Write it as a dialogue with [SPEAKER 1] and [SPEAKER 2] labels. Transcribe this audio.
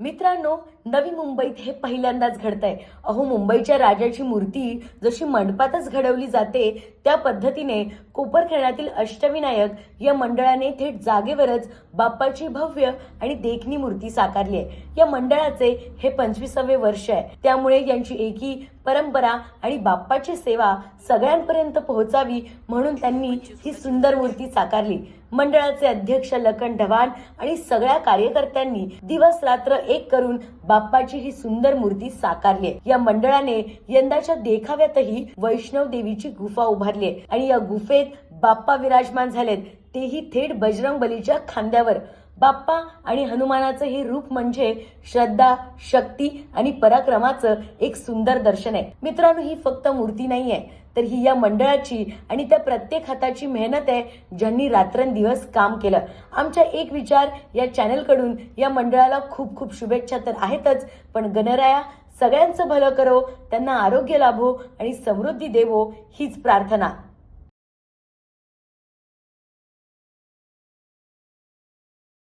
[SPEAKER 1] मित्रांनो नवी मुंबईत हे पहिल्यांदाच घडतंय. अहो मुंबईच्या राजाची मूर्ती जशी मंडपातच घडवली जाते त्या पद्धतीने कोपरखेडातील अष्टविनायक या मंडळाने थेट जागेवरच बाप्पाची भव्य आणि देखणी मूर्ती साकारली आहे. या मंडळाचे हे पंचवीसावे वर्ष आहे. त्यामुळे यांची एकी परंपरा आणि बाप्पाची सेवा सगळ्यांपर्यंत पोहोचावी म्हणून त्यांनी ही सुंदर मूर्ती साकारली. मंडळाचे अध्यक्ष लखन ढवाण आणि सगळ्या कार्यकर्त्यांनी दिवस रात्र एक करून बाप्पाची ही सुंदर मूर्ती साकारली. या मंडळाने यंदाच्या देखाव्यातही वैष्णव देवीची गुफा उभारली आहे आणि या गुफेत बाप्पा विराजमान झालेत. तेही थेट बजरंग बलीच्या खांद्यावर. बाप्पा आणि हनुमानाचं हे रूप म्हणजे श्रद्धा शक्ती आणि पराक्रमाचं एक सुंदर दर्शन आहे. मित्रांनो ही फक्त मूर्ती नाही आहे तर ही या मंडळाची आणि त्या प्रत्येक हाताची मेहनत आहे ज्यांनी रात्रंदिवस काम केलं. आमच्या एक विचार या चॅनलकडून या मंडळाला खूप खूप शुभेच्छा तर आहेतच पण गणराया सगळ्यांचं भलं करो त्यांना आरोग्य लाभो आणि समृद्धी देवो हीच प्रार्थना.